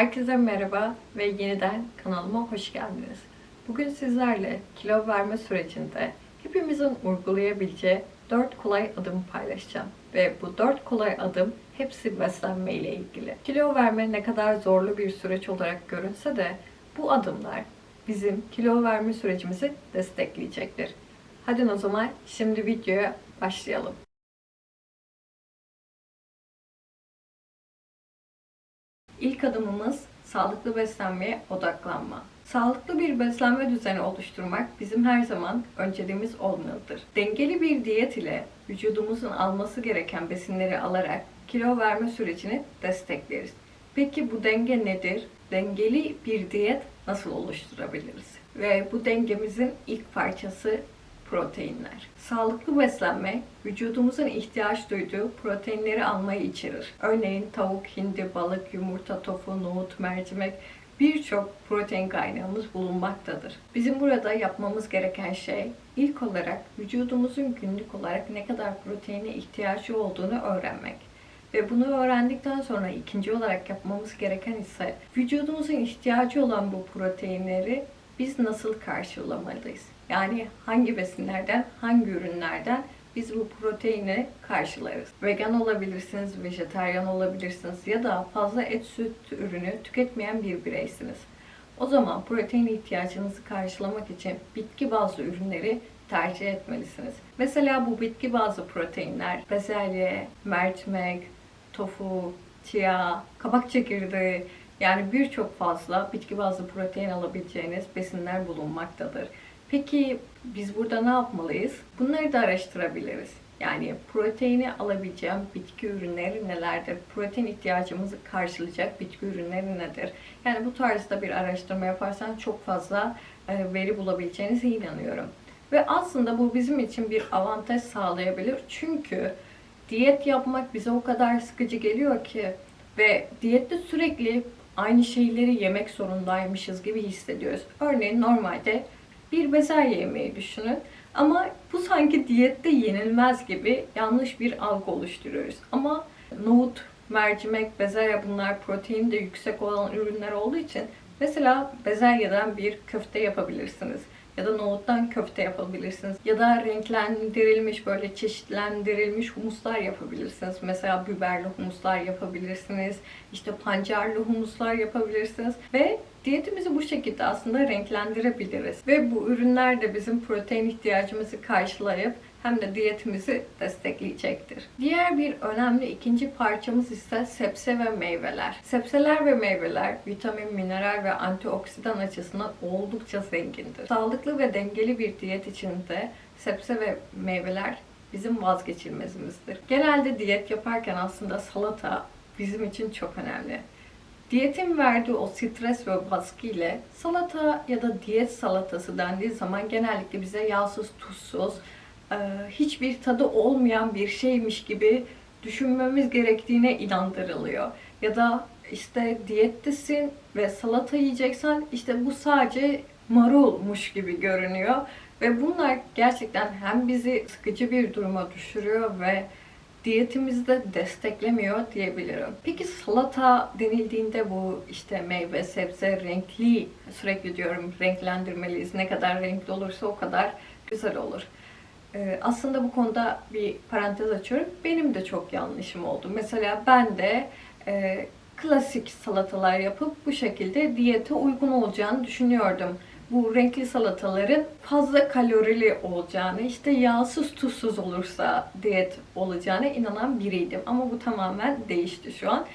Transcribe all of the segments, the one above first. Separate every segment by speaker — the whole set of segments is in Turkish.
Speaker 1: Herkese merhaba ve yeniden kanalıma hoş geldiniz. Bugün sizlerle kilo verme sürecinde hepimizin uygulayabileceği 4 kolay adım paylaşacağım. Ve bu 4 kolay adım hepsi beslenme ile ilgili. Kilo verme ne kadar zorlu bir süreç olarak görünse de bu adımlar bizim kilo verme sürecimizi destekleyecektir. Hadi o zaman şimdi videoya başlayalım. İlk adımımız sağlıklı beslenmeye odaklanma. Sağlıklı bir beslenme düzeni oluşturmak bizim her zaman önceliğimiz olmalıdır. Dengeli bir diyet ile vücudumuzun alması gereken besinleri alarak kilo verme sürecini destekleriz. Peki bu denge nedir? Dengeli bir diyet nasıl oluşturabiliriz? Ve bu dengemizin ilk parçası proteinler. Sağlıklı beslenme vücudumuzun ihtiyaç duyduğu proteinleri almayı içerir. Örneğin tavuk, hindi, balık, yumurta, tofu, nohut, mercimek birçok protein kaynağımız bulunmaktadır. Bizim burada yapmamız gereken şey ilk olarak vücudumuzun günlük olarak ne kadar proteine ihtiyacı olduğunu öğrenmek. Ve bunu öğrendikten sonra ikinci olarak yapmamız gereken ise vücudumuzun ihtiyacı olan bu proteinleri biz nasıl karşılamalıyız? Yani hangi besinlerden, hangi ürünlerden biz bu proteini karşılarız. Vegan olabilirsiniz, vejetaryen olabilirsiniz ya da fazla et süt ürünü tüketmeyen bir bireysiniz. O zaman protein ihtiyacınızı karşılamak için bitki bazlı ürünleri tercih etmelisiniz. Mesela bu bitki bazlı proteinler bezelye, mercimek, tofu, chia, kabak çekirdeği yani birçok fazla bitki bazlı protein alabileceğiniz besinler bulunmaktadır. Peki biz burada ne yapmalıyız? Bunları da araştırabiliriz. Yani proteini alabileceğim bitki ürünleri nelerdir? Protein ihtiyacımızı karşılayacak bitki ürünleri nedir? Yani bu tarzda bir araştırma yaparsan çok fazla e, veri bulabileceğinize inanıyorum. Ve aslında bu bizim için bir avantaj sağlayabilir. Çünkü diyet yapmak bize o kadar sıkıcı geliyor ki ve diyette sürekli aynı şeyleri yemek zorundaymışız gibi hissediyoruz. Örneğin normalde bir bezelye yemeği düşünün. Ama bu sanki diyette yenilmez gibi yanlış bir algı oluşturuyoruz. Ama nohut, mercimek, bezelye bunlar protein de yüksek olan ürünler olduğu için mesela bezelyeden bir köfte yapabilirsiniz. Ya da nohuttan köfte yapabilirsiniz. Ya da renklendirilmiş böyle çeşitlendirilmiş humuslar yapabilirsiniz. Mesela biberli humuslar yapabilirsiniz. İşte pancarlı humuslar yapabilirsiniz. Ve Diyetimizi bu şekilde aslında renklendirebiliriz. Ve bu ürünler de bizim protein ihtiyacımızı karşılayıp hem de diyetimizi destekleyecektir. Diğer bir önemli ikinci parçamız ise sebze ve meyveler. Sebzeler ve meyveler vitamin, mineral ve antioksidan açısından oldukça zengindir. Sağlıklı ve dengeli bir diyet içinde sebze ve meyveler bizim vazgeçilmezimizdir. Genelde diyet yaparken aslında salata bizim için çok önemli. Diyetin verdiği o stres ve baskı ile salata ya da diyet salatası dendiği zaman genellikle bize yağsız, tuzsuz, e, hiçbir tadı olmayan bir şeymiş gibi düşünmemiz gerektiğine inandırılıyor. Ya da işte diyettesin ve salata yiyeceksen işte bu sadece marulmuş gibi görünüyor. Ve bunlar gerçekten hem bizi sıkıcı bir duruma düşürüyor ve diyetimizi de desteklemiyor diyebilirim. Peki salata denildiğinde bu işte meyve, sebze renkli sürekli diyorum renklendirmeliyiz. Ne kadar renkli olursa o kadar güzel olur. Ee, aslında bu konuda bir parantez açıyorum. Benim de çok yanlışım oldu. Mesela ben de e, klasik salatalar yapıp bu şekilde diyete uygun olacağını düşünüyordum bu renkli salataların fazla kalorili olacağını, işte yağsız tuzsuz olursa diyet olacağına inanan biriydim. Ama bu tamamen değişti şu an.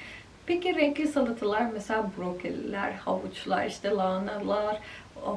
Speaker 1: Peki renkli salatalar mesela brokoliler, havuçlar, işte lahanalar,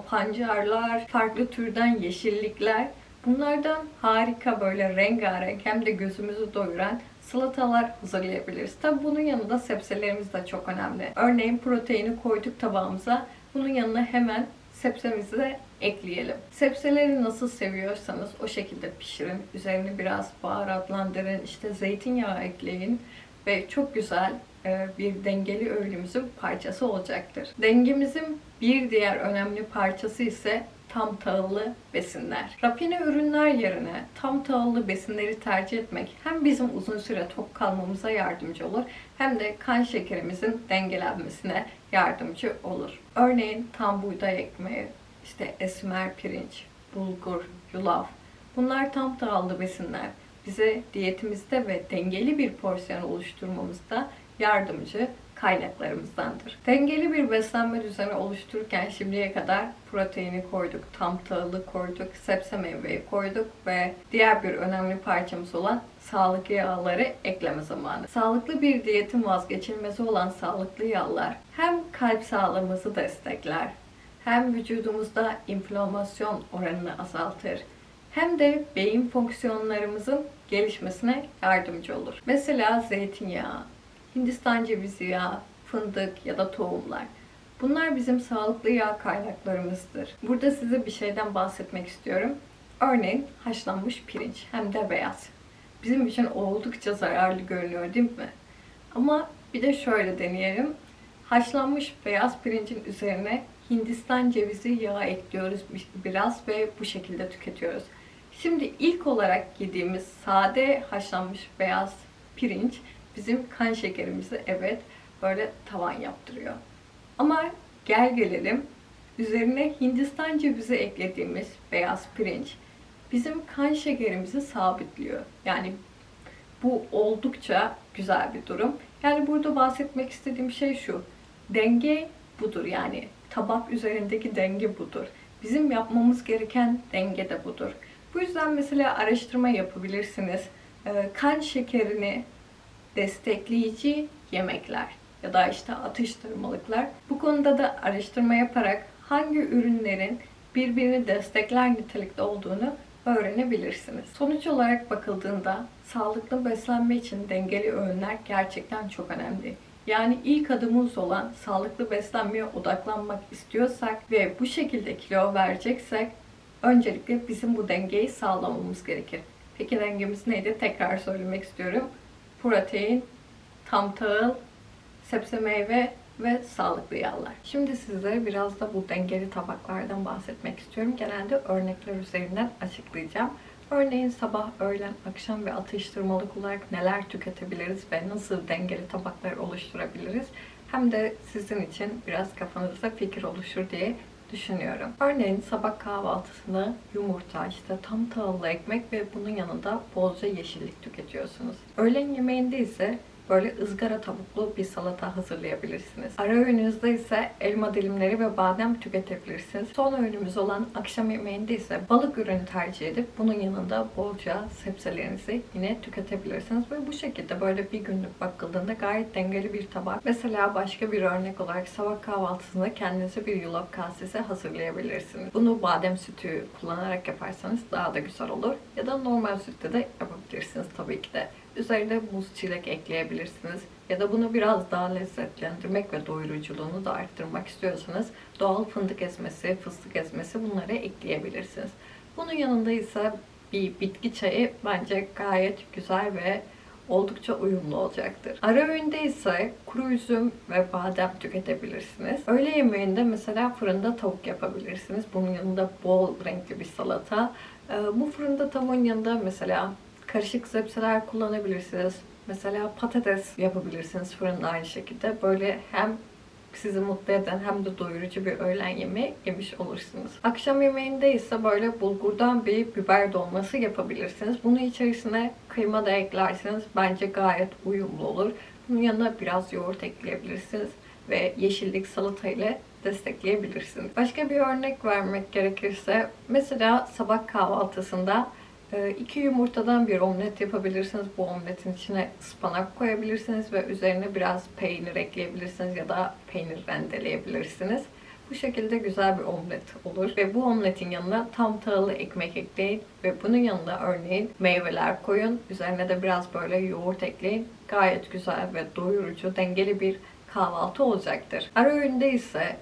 Speaker 1: pancarlar, farklı türden yeşillikler. Bunlardan harika böyle rengarenk hem de gözümüzü doyuran salatalar hazırlayabiliriz. Tabi bunun yanında sebzelerimiz de çok önemli. Örneğin proteini koyduk tabağımıza. Bunun yanına hemen sebzemizi de ekleyelim. Sebzeleri nasıl seviyorsanız o şekilde pişirin. Üzerini biraz baharatlandırın. İşte zeytinyağı ekleyin ve çok güzel e, bir dengeli öğünümüzün parçası olacaktır. Dengemizin bir diğer önemli parçası ise tam tahıllı besinler. Rafine ürünler yerine tam tahıllı besinleri tercih etmek hem bizim uzun süre tok kalmamıza yardımcı olur hem de kan şekerimizin dengelenmesine yardımcı olur. Örneğin tam buğday ekmeği, işte esmer pirinç, bulgur, yulaf. Bunlar tam tahıllı besinler. Bize diyetimizde ve dengeli bir porsiyon oluşturmamızda yardımcı kaynaklarımızdandır. Dengeli bir beslenme düzeni oluştururken şimdiye kadar proteini koyduk, tam tahıllı koyduk, sebze meyveyi koyduk ve diğer bir önemli parçamız olan sağlıklı yağları ekleme zamanı. Sağlıklı bir diyetin vazgeçilmezi olan sağlıklı yağlar hem kalp sağlığımızı destekler, hem vücudumuzda inflamasyon oranını azaltır, hem de beyin fonksiyonlarımızın gelişmesine yardımcı olur. Mesela zeytinyağı, Hindistan cevizi yağı, fındık ya da tohumlar. Bunlar bizim sağlıklı yağ kaynaklarımızdır. Burada size bir şeyden bahsetmek istiyorum. Örneğin haşlanmış pirinç hem de beyaz. Bizim için oldukça zararlı görünüyor değil mi? Ama bir de şöyle deneyelim. Haşlanmış beyaz pirincin üzerine Hindistan cevizi yağı ekliyoruz biraz ve bu şekilde tüketiyoruz. Şimdi ilk olarak yediğimiz sade haşlanmış beyaz pirinç bizim kan şekerimizi evet böyle tavan yaptırıyor. Ama gel gelelim üzerine Hindistan cevizi eklediğimiz beyaz pirinç bizim kan şekerimizi sabitliyor. Yani bu oldukça güzel bir durum. Yani burada bahsetmek istediğim şey şu. Denge budur yani tabak üzerindeki denge budur. Bizim yapmamız gereken denge de budur. Bu yüzden mesela araştırma yapabilirsiniz. Ee, kan şekerini destekleyici yemekler ya da işte atıştırmalıklar. Bu konuda da araştırma yaparak hangi ürünlerin birbirini destekler nitelikte olduğunu öğrenebilirsiniz. Sonuç olarak bakıldığında sağlıklı beslenme için dengeli öğünler gerçekten çok önemli. Yani ilk adımımız olan sağlıklı beslenmeye odaklanmak istiyorsak ve bu şekilde kilo vereceksek öncelikle bizim bu dengeyi sağlamamız gerekir. Peki dengemiz neydi? Tekrar söylemek istiyorum. Protein, tam tahıl, sebze meyve ve sağlıklı yağlar. Şimdi sizlere biraz da bu dengeli tabaklardan bahsetmek istiyorum. Genelde örnekler üzerinden açıklayacağım. Örneğin sabah, öğlen, akşam ve atıştırmalık olarak neler tüketebiliriz ve nasıl dengeli tabaklar oluşturabiliriz? Hem de sizin için biraz kafanızda fikir oluşur diye düşünüyorum. Örneğin sabah kahvaltısında yumurta, işte tam tahıllı ekmek ve bunun yanında bolca yeşillik tüketiyorsunuz. Öğlen yemeğinde ise böyle ızgara tavuklu bir salata hazırlayabilirsiniz. Ara öğününüzde ise elma dilimleri ve badem tüketebilirsiniz. Son öğünümüz olan akşam yemeğinde ise balık ürünü tercih edip bunun yanında bolca sebzelerinizi yine tüketebilirsiniz. Ve bu şekilde böyle bir günlük bakıldığında gayet dengeli bir tabak. Mesela başka bir örnek olarak sabah kahvaltısında kendinize bir yulaf kasesi hazırlayabilirsiniz. Bunu badem sütü kullanarak yaparsanız daha da güzel olur. Ya da normal sütte de yapabilirsiniz tabii ki de. Üzerine muz çilek ekleyebilirsiniz. Ya da bunu biraz daha lezzetlendirmek ve doyuruculuğunu da arttırmak istiyorsanız doğal fındık ezmesi, fıstık ezmesi bunları ekleyebilirsiniz. Bunun yanında ise bir bitki çayı bence gayet güzel ve oldukça uyumlu olacaktır. Ara öğünde ise kuru üzüm ve badem tüketebilirsiniz. Öğle yemeğinde mesela fırında tavuk yapabilirsiniz. Bunun yanında bol renkli bir salata. Ee, bu fırında tavuğun yanında mesela karışık sebzeler kullanabilirsiniz. Mesela patates yapabilirsiniz fırında aynı şekilde. Böyle hem sizi mutlu eden hem de doyurucu bir öğlen yemeği yemiş olursunuz. Akşam yemeğinde ise böyle bulgurdan bir biber dolması yapabilirsiniz. Bunu içerisine kıyma da eklerseniz bence gayet uyumlu olur. Bunun yanına biraz yoğurt ekleyebilirsiniz ve yeşillik salata ile destekleyebilirsiniz. Başka bir örnek vermek gerekirse mesela sabah kahvaltısında iki yumurtadan bir omlet yapabilirsiniz. Bu omletin içine ıspanak koyabilirsiniz ve üzerine biraz peynir ekleyebilirsiniz ya da peynir rendeleyebilirsiniz. Bu şekilde güzel bir omlet olur. Ve bu omletin yanına tam tahıllı ekmek ekleyin. Ve bunun yanına örneğin meyveler koyun. Üzerine de biraz böyle yoğurt ekleyin. Gayet güzel ve doyurucu, dengeli bir kahvaltı olacaktır. Ara öğünde ise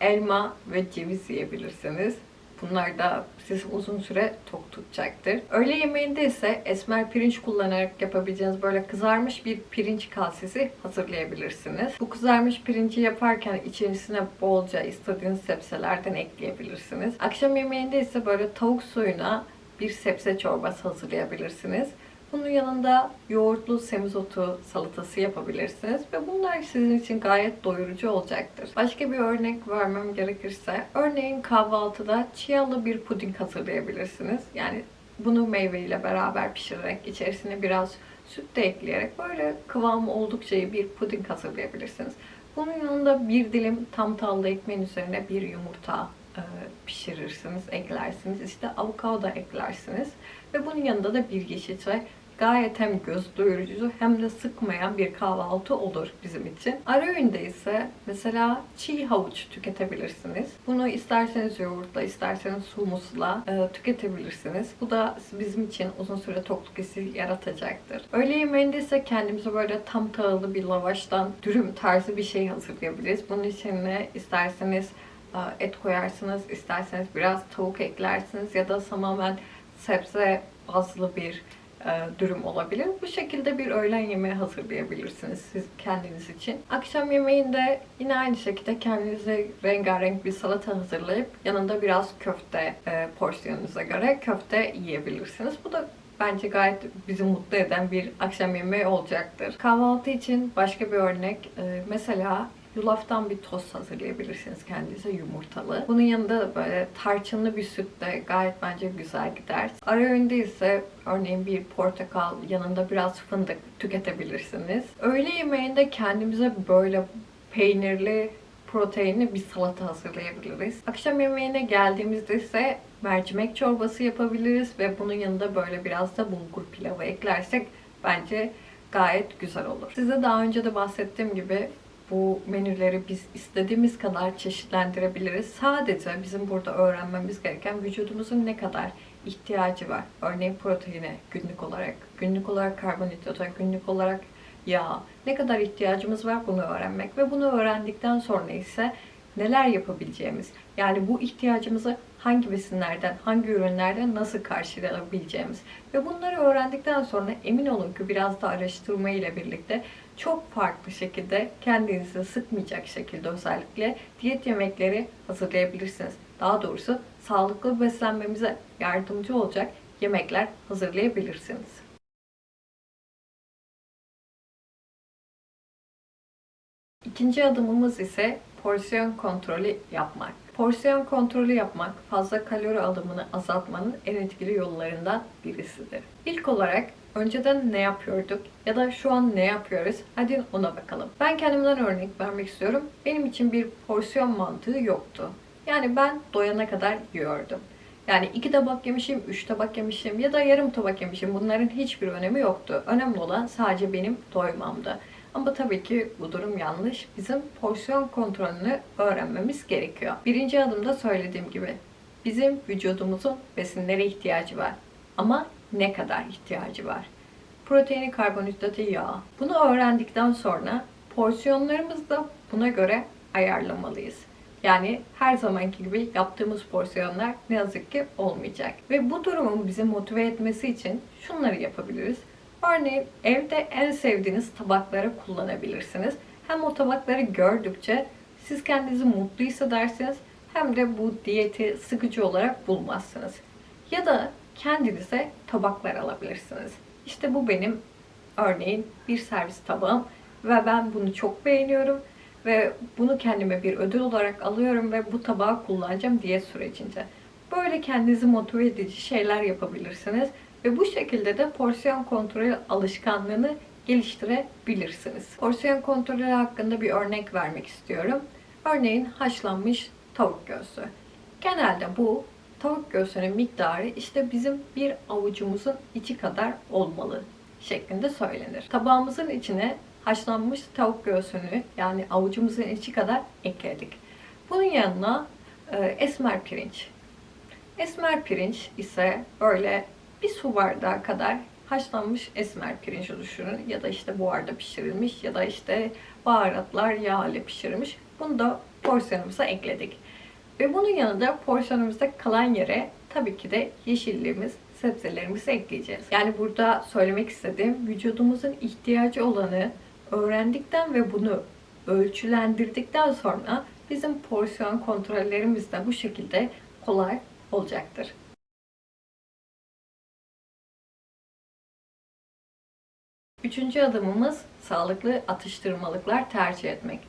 Speaker 1: elma ve ceviz yiyebilirsiniz. Bunlar da sizi uzun süre tok tutacaktır. Öğle yemeğinde ise esmer pirinç kullanarak yapabileceğiniz böyle kızarmış bir pirinç kasesi hazırlayabilirsiniz. Bu kızarmış pirinci yaparken içerisine bolca istediğiniz sebzelerden ekleyebilirsiniz. Akşam yemeğinde ise böyle tavuk suyuna bir sebze çorbası hazırlayabilirsiniz. Bunun yanında yoğurtlu semizotu salatası yapabilirsiniz ve bunlar sizin için gayet doyurucu olacaktır. Başka bir örnek vermem gerekirse, örneğin kahvaltıda chialı bir puding hazırlayabilirsiniz. Yani bunu meyveyle beraber pişirerek içerisine biraz süt de ekleyerek böyle kıvamı oldukça iyi bir puding hazırlayabilirsiniz. Bunun yanında bir dilim tam tahıllı ekmeğin üzerine bir yumurta e, pişirirsiniz, eklersiniz. İşte avokado eklersiniz. Ve bunun yanında da bir yeşil çay gayet hem göz doyurucu hem de sıkmayan bir kahvaltı olur bizim için. Ara öğünde ise mesela çiğ havuç tüketebilirsiniz. Bunu isterseniz yoğurtla, isterseniz humusla e, tüketebilirsiniz. Bu da bizim için uzun süre tokluk hissi yaratacaktır. Öğle yemeğinde ise kendimize böyle tam tahıllı bir lavaştan dürüm tarzı bir şey hazırlayabiliriz. Bunun içine isterseniz e, et koyarsınız, isterseniz biraz tavuk eklersiniz ya da tamamen sebze bazlı bir dürüm olabilir. Bu şekilde bir öğlen yemeği hazırlayabilirsiniz siz kendiniz için. Akşam yemeğinde yine aynı şekilde kendinize rengarenk bir salata hazırlayıp yanında biraz köfte e, porsiyonunuza göre köfte yiyebilirsiniz. Bu da bence gayet bizi mutlu eden bir akşam yemeği olacaktır. Kahvaltı için başka bir örnek. e, mesela Yulaftan bir tost hazırlayabilirsiniz kendinize yumurtalı. Bunun yanında böyle tarçınlı bir süt de gayet bence güzel gider. Ara öğünde ise örneğin bir portakal yanında biraz fındık tüketebilirsiniz. Öğle yemeğinde kendimize böyle peynirli proteinli bir salata hazırlayabiliriz. Akşam yemeğine geldiğimizde ise mercimek çorbası yapabiliriz ve bunun yanında böyle biraz da bulgur pilavı eklersek bence gayet güzel olur. Size daha önce de bahsettiğim gibi bu menüleri biz istediğimiz kadar çeşitlendirebiliriz. Sadece bizim burada öğrenmemiz gereken vücudumuzun ne kadar ihtiyacı var. Örneğin proteine günlük olarak, günlük olarak karbonhidrata, günlük olarak yağ ne kadar ihtiyacımız var bunu öğrenmek ve bunu öğrendikten sonra ise neler yapabileceğimiz yani bu ihtiyacımızı hangi besinlerden, hangi ürünlerden nasıl karşılayabileceğimiz ve bunları öğrendikten sonra emin olun ki biraz da araştırma ile birlikte çok farklı şekilde kendinizi sıkmayacak şekilde özellikle diyet yemekleri hazırlayabilirsiniz. Daha doğrusu sağlıklı beslenmemize yardımcı olacak yemekler hazırlayabilirsiniz. İkinci adımımız ise porsiyon kontrolü yapmak. Porsiyon kontrolü yapmak fazla kalori alımını azaltmanın en etkili yollarından birisidir. İlk olarak önceden ne yapıyorduk ya da şu an ne yapıyoruz? Hadi ona bakalım. Ben kendimden örnek vermek istiyorum. Benim için bir porsiyon mantığı yoktu. Yani ben doyana kadar yiyordum. Yani iki tabak yemişim, üç tabak yemişim ya da yarım tabak yemişim. Bunların hiçbir önemi yoktu. Önemli olan sadece benim doymamdı. Ama tabii ki bu durum yanlış. Bizim porsiyon kontrolünü öğrenmemiz gerekiyor. Birinci adımda söylediğim gibi bizim vücudumuzun besinlere ihtiyacı var. Ama ne kadar ihtiyacı var? Proteini, karbonhidratı, yağ. Bunu öğrendikten sonra porsiyonlarımızı da buna göre ayarlamalıyız. Yani her zamanki gibi yaptığımız porsiyonlar ne yazık ki olmayacak. Ve bu durumun bizi motive etmesi için şunları yapabiliriz. Örneğin evde en sevdiğiniz tabakları kullanabilirsiniz. Hem o tabakları gördükçe siz kendinizi mutlu hissedersiniz hem de bu diyeti sıkıcı olarak bulmazsınız. Ya da kendinize tabaklar alabilirsiniz. İşte bu benim örneğin bir servis tabağım ve ben bunu çok beğeniyorum ve bunu kendime bir ödül olarak alıyorum ve bu tabağı kullanacağım diyet sürecince. Böyle kendinizi motive edici şeyler yapabilirsiniz ve bu şekilde de porsiyon kontrolü alışkanlığını geliştirebilirsiniz. Porsiyon kontrolü hakkında bir örnek vermek istiyorum. Örneğin haşlanmış tavuk göğsü. Genelde bu tavuk göğsünün miktarı işte bizim bir avucumuzun içi kadar olmalı şeklinde söylenir. Tabağımızın içine haşlanmış tavuk göğsünü yani avucumuzun içi kadar ekledik. Bunun yanına e, esmer pirinç. Esmer pirinç ise öyle bir su bardağı kadar haşlanmış esmer pirinç düşünün ya da işte buharda pişirilmiş ya da işte baharatlar yağ ile pişirilmiş. Bunu da porsiyonumuza ekledik. Ve bunun yanında porsiyonumuzda kalan yere tabii ki de yeşilliğimiz, sebzelerimizi ekleyeceğiz. Yani burada söylemek istediğim vücudumuzun ihtiyacı olanı öğrendikten ve bunu ölçülendirdikten sonra bizim porsiyon kontrollerimiz de bu şekilde kolay olacaktır. Üçüncü adımımız sağlıklı atıştırmalıklar tercih etmek.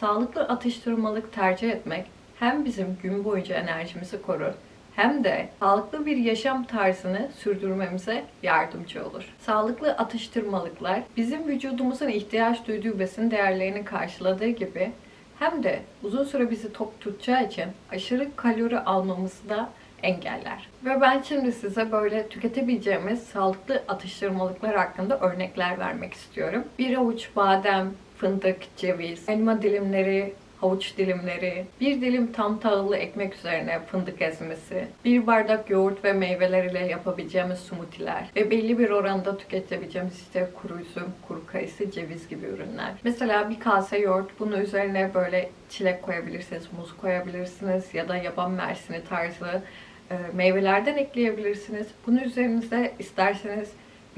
Speaker 1: Sağlıklı atıştırmalık tercih etmek hem bizim gün boyunca enerjimizi korur hem de sağlıklı bir yaşam tarzını sürdürmemize yardımcı olur. Sağlıklı atıştırmalıklar bizim vücudumuzun ihtiyaç duyduğu besin değerlerini karşıladığı gibi hem de uzun süre bizi tok tutacağı için aşırı kalori almamızı da engeller. Ve ben şimdi size böyle tüketebileceğimiz sağlıklı atıştırmalıklar hakkında örnekler vermek istiyorum. Bir avuç badem, fındık, ceviz, elma dilimleri, havuç dilimleri, bir dilim tam tahıllı ekmek üzerine fındık ezmesi, bir bardak yoğurt ve meyveler ile yapabileceğimiz smoothie'ler ve belli bir oranda tüketebileceğimiz işte kuru üzüm, kuru kayısı, ceviz gibi ürünler. Mesela bir kase yoğurt, bunun üzerine böyle çilek koyabilirsiniz, muz koyabilirsiniz ya da yaban mersini tarzı meyvelerden ekleyebilirsiniz. Bunun üzerinize isterseniz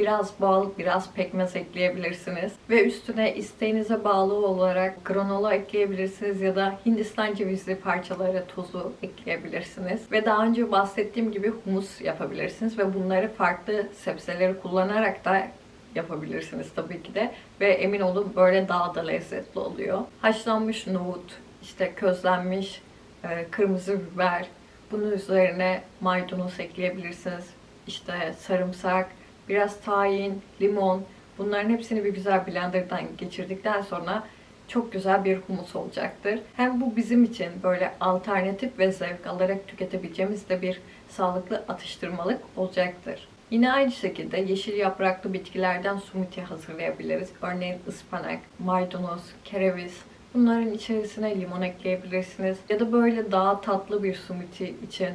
Speaker 1: biraz bal, biraz pekmez ekleyebilirsiniz. Ve üstüne isteğinize bağlı olarak granola ekleyebilirsiniz ya da Hindistan cevizli parçaları, tozu ekleyebilirsiniz. Ve daha önce bahsettiğim gibi humus yapabilirsiniz ve bunları farklı sebzeleri kullanarak da yapabilirsiniz tabii ki de. Ve emin olun böyle daha da lezzetli oluyor. Haşlanmış nohut, işte közlenmiş e, kırmızı biber, bunun üzerine maydanoz ekleyebilirsiniz. İşte sarımsak, biraz tahin, limon bunların hepsini bir güzel blenderdan geçirdikten sonra çok güzel bir humus olacaktır. Hem bu bizim için böyle alternatif ve zevk alarak tüketebileceğimiz de bir sağlıklı atıştırmalık olacaktır. Yine aynı şekilde yeşil yapraklı bitkilerden smoothie hazırlayabiliriz. Örneğin ıspanak, maydanoz, kereviz, Bunların içerisine limon ekleyebilirsiniz. Ya da böyle daha tatlı bir smoothie için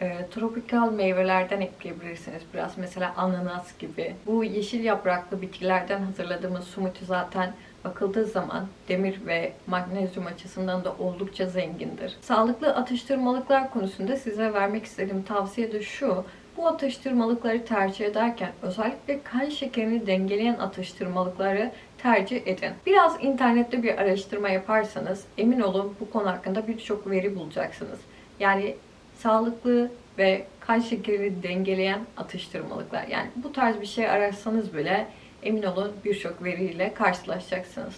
Speaker 1: e, tropikal meyvelerden ekleyebilirsiniz. Biraz mesela ananas gibi. Bu yeşil yapraklı bitkilerden hazırladığımız smoothie zaten bakıldığı zaman demir ve magnezyum açısından da oldukça zengindir. Sağlıklı atıştırmalıklar konusunda size vermek istediğim tavsiye de şu. Bu atıştırmalıkları tercih ederken özellikle kan şekerini dengeleyen atıştırmalıkları tercih edin. Biraz internette bir araştırma yaparsanız emin olun bu konu hakkında birçok veri bulacaksınız. Yani sağlıklı ve kan şekerini dengeleyen atıştırmalıklar. Yani bu tarz bir şey ararsanız bile emin olun birçok veriyle karşılaşacaksınız.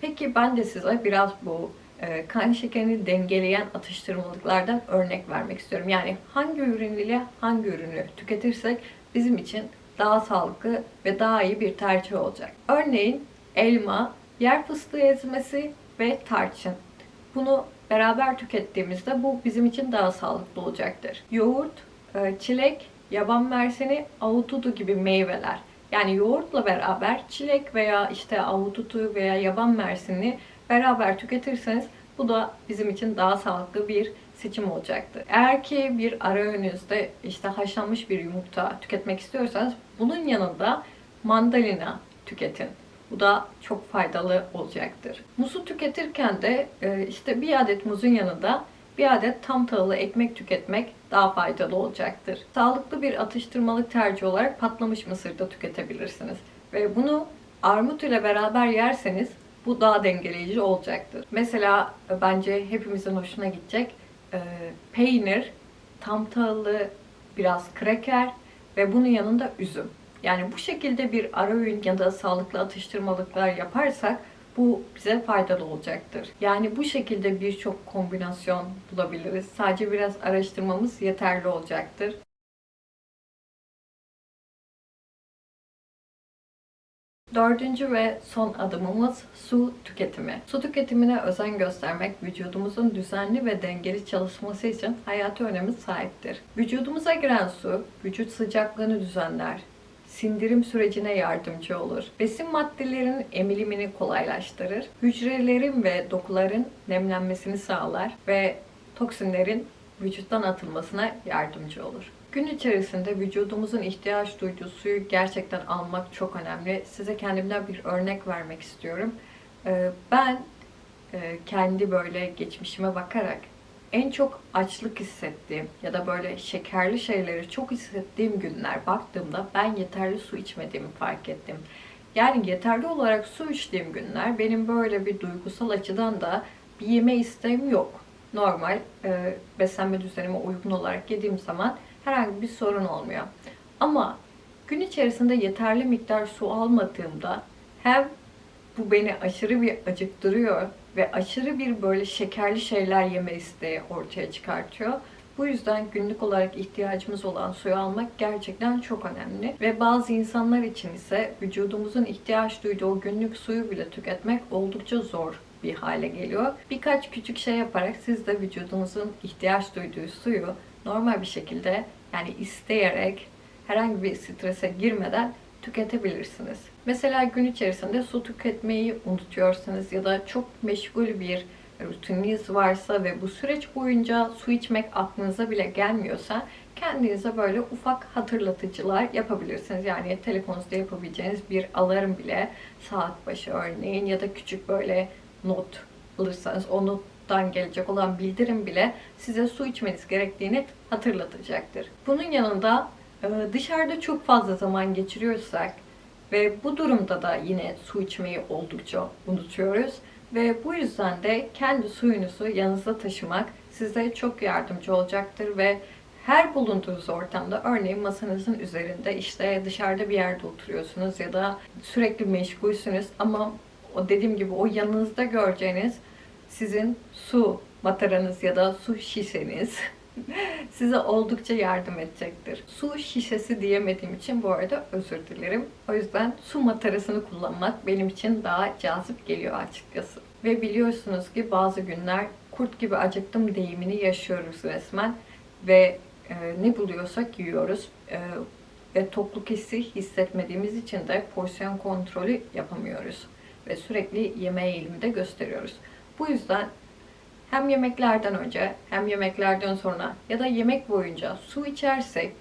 Speaker 1: Peki ben de size biraz bu e, kan şekerini dengeleyen atıştırmalıklardan örnek vermek istiyorum. Yani hangi ürün hangi ürünü tüketirsek bizim için daha sağlıklı ve daha iyi bir tercih olacak. Örneğin elma, yer fıstığı ezmesi ve tarçın. Bunu beraber tükettiğimizde bu bizim için daha sağlıklı olacaktır. Yoğurt, e, çilek, yaban mersini, ahududu gibi meyveler. Yani yoğurtla beraber çilek veya işte ahududu veya yaban mersini beraber tüketirseniz bu da bizim için daha sağlıklı bir seçim olacaktır. Eğer ki bir ara öğününüzde işte haşlanmış bir yumurta tüketmek istiyorsanız bunun yanında mandalina tüketin. Bu da çok faydalı olacaktır. Muzu tüketirken de e, işte bir adet muzun yanında bir adet tam tahıllı ekmek tüketmek daha faydalı olacaktır. Sağlıklı bir atıştırmalık tercih olarak patlamış mısır da tüketebilirsiniz. Ve bunu armut ile beraber yerseniz bu daha dengeleyici olacaktır. Mesela e, bence hepimizin hoşuna gidecek e, peynir, tam tahıllı biraz kreker ve bunun yanında üzüm. Yani bu şekilde bir ara öğün ya da sağlıklı atıştırmalıklar yaparsak bu bize faydalı olacaktır. Yani bu şekilde birçok kombinasyon bulabiliriz. Sadece biraz araştırmamız yeterli olacaktır. Dördüncü ve son adımımız su tüketimi. Su tüketimine özen göstermek vücudumuzun düzenli ve dengeli çalışması için hayati önemi sahiptir. Vücudumuza giren su, vücut sıcaklığını düzenler, sindirim sürecine yardımcı olur. Besin maddelerinin emilimini kolaylaştırır. Hücrelerin ve dokuların nemlenmesini sağlar ve toksinlerin vücuttan atılmasına yardımcı olur. Gün içerisinde vücudumuzun ihtiyaç duyduğu suyu gerçekten almak çok önemli. Size kendimden bir örnek vermek istiyorum. Ee, ben e, kendi böyle geçmişime bakarak en çok açlık hissettiğim ya da böyle şekerli şeyleri çok hissettiğim günler baktığımda ben yeterli su içmediğimi fark ettim. Yani yeterli olarak su içtiğim günler benim böyle bir duygusal açıdan da bir yeme isteğim yok. Normal e, beslenme düzenime uygun olarak yediğim zaman herhangi bir sorun olmuyor. Ama gün içerisinde yeterli miktar su almadığımda hem bu beni aşırı bir acıktırıyor ve aşırı bir böyle şekerli şeyler yeme isteği ortaya çıkartıyor. Bu yüzden günlük olarak ihtiyacımız olan suyu almak gerçekten çok önemli. Ve bazı insanlar için ise vücudumuzun ihtiyaç duyduğu o günlük suyu bile tüketmek oldukça zor bir hale geliyor. Birkaç küçük şey yaparak siz de vücudunuzun ihtiyaç duyduğu suyu normal bir şekilde yani isteyerek herhangi bir strese girmeden tüketebilirsiniz. Mesela gün içerisinde su tüketmeyi unutuyorsanız ya da çok meşgul bir rutininiz varsa ve bu süreç boyunca su içmek aklınıza bile gelmiyorsa kendinize böyle ufak hatırlatıcılar yapabilirsiniz. Yani telefonunuzda yapabileceğiniz bir alarm bile saat başı örneğin ya da küçük böyle not alırsanız o nottan gelecek olan bildirim bile size su içmeniz gerektiğini hatırlatacaktır. Bunun yanında dışarıda çok fazla zaman geçiriyorsak ve bu durumda da yine su içmeyi oldukça unutuyoruz. Ve bu yüzden de kendi suyunuzu yanınızda taşımak size çok yardımcı olacaktır ve her bulunduğunuz ortamda örneğin masanızın üzerinde işte dışarıda bir yerde oturuyorsunuz ya da sürekli meşgulsünüz ama o dediğim gibi o yanınızda göreceğiniz sizin su mataranız ya da su şişeniz size oldukça yardım edecektir. Su şişesi diyemediğim için bu arada özür dilerim. O yüzden su matarasını kullanmak benim için daha cazip geliyor açıkçası. Ve biliyorsunuz ki bazı günler kurt gibi acıktım deyimini yaşıyoruz resmen. Ve e, ne buluyorsak yiyoruz. E, ve tokluk hissi hissetmediğimiz için de porsiyon kontrolü yapamıyoruz. Ve sürekli yeme eğilimi de gösteriyoruz. Bu yüzden hem yemeklerden önce hem yemeklerden sonra ya da yemek boyunca su içersek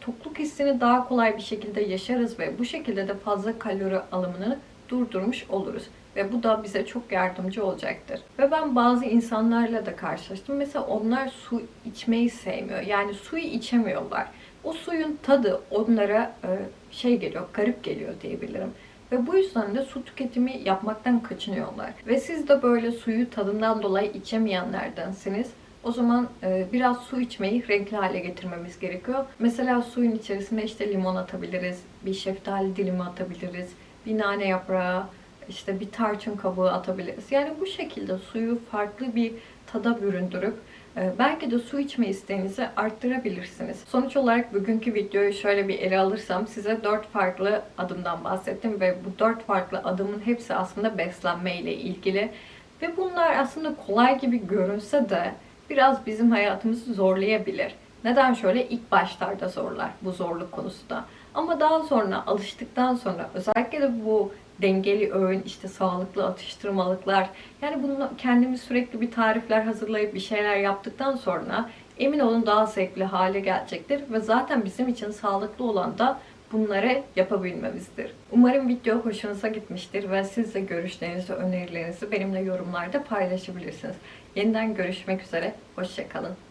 Speaker 1: tokluk hissini daha kolay bir şekilde yaşarız ve bu şekilde de fazla kalori alımını durdurmuş oluruz. Ve bu da bize çok yardımcı olacaktır. Ve ben bazı insanlarla da karşılaştım. Mesela onlar su içmeyi sevmiyor. Yani suyu içemiyorlar. O suyun tadı onlara e, şey geliyor, garip geliyor diyebilirim. Ve bu yüzden de su tüketimi yapmaktan kaçınıyorlar. Ve siz de böyle suyu tadından dolayı içemeyenlerdensiniz. O zaman e, biraz su içmeyi renkli hale getirmemiz gerekiyor. Mesela suyun içerisine işte limon atabiliriz, bir şeftali dilimi atabiliriz, bir nane yaprağı, işte bir tarçın kabuğu atabiliriz. Yani bu şekilde suyu farklı bir tada büründürüp belki de su içme isteğinizi arttırabilirsiniz. Sonuç olarak bugünkü videoyu şöyle bir ele alırsam size 4 farklı adımdan bahsettim ve bu 4 farklı adımın hepsi aslında beslenme ile ilgili. Ve bunlar aslında kolay gibi görünse de biraz bizim hayatımızı zorlayabilir. Neden şöyle? ilk başlarda zorlar bu zorluk konusu da. Ama daha sonra alıştıktan sonra özellikle de bu dengeli öğün, işte sağlıklı atıştırmalıklar. Yani bunu kendimiz sürekli bir tarifler hazırlayıp bir şeyler yaptıktan sonra emin olun daha zevkli hale gelecektir. Ve zaten bizim için sağlıklı olan da bunları yapabilmemizdir. Umarım video hoşunuza gitmiştir ve siz de görüşlerinizi, önerilerinizi benimle yorumlarda paylaşabilirsiniz. Yeniden görüşmek üzere, hoşçakalın.